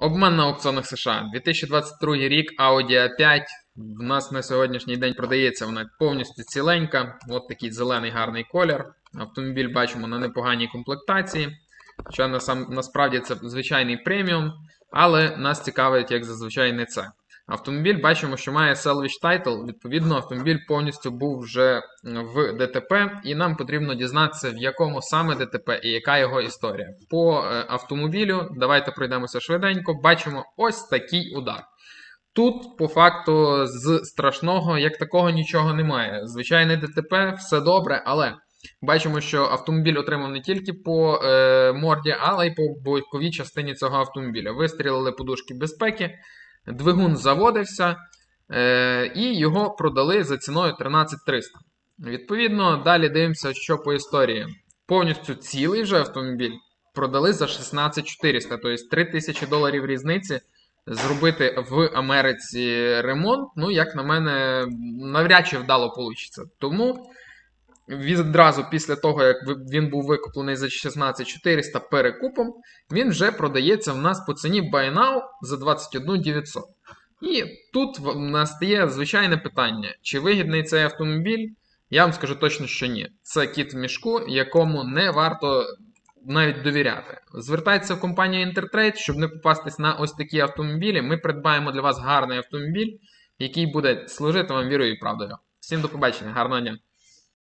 Обман на аукціонах США. 2022 рік Audi A5. В нас на сьогоднішній день продається вона повністю ціленька. От такий зелений гарний колір. Автомобіль бачимо на непоганій комплектації. Хоча насправді це звичайний преміум, але нас цікавить, як зазвичай, не це. Автомобіль бачимо, що має Salvage Title, відповідно, автомобіль повністю був вже в ДТП, і нам потрібно дізнатися, в якому саме ДТП і яка його історія. По е, автомобілю, давайте пройдемося швиденько. Бачимо ось такий удар. Тут, по факту, з страшного, як такого нічого немає. Звичайне ДТП, все добре, але бачимо, що автомобіль отримав не тільки по е, морді, але й по боковій частині цього автомобіля. Вистрілили подушки безпеки, двигун заводився, е, і його продали за ціною 13300. Відповідно, далі дивимося, що по історії. Повністю цілий вже автомобіль продали за 16400, тобто 3000 доларів різниці. Зробити в Америці ремонт, ну, як на мене, навряд чи вдало вийде. Тому відразу після того, як він був викуплений за 16400 перекупом, він вже продається в нас по ціні Buy Now за 21900. І тут настає звичайне питання: чи вигідний цей автомобіль? Я вам скажу точно, що ні. Це кіт в мішку, якому не варто навіть довіряти. Звертайтеся в компанію Intertrade, щоб не попастись на ось такі автомобілі. Ми придбаємо для вас гарний автомобіль, який буде служити вам вірою і правдою. Всім до побачення, гарного дня!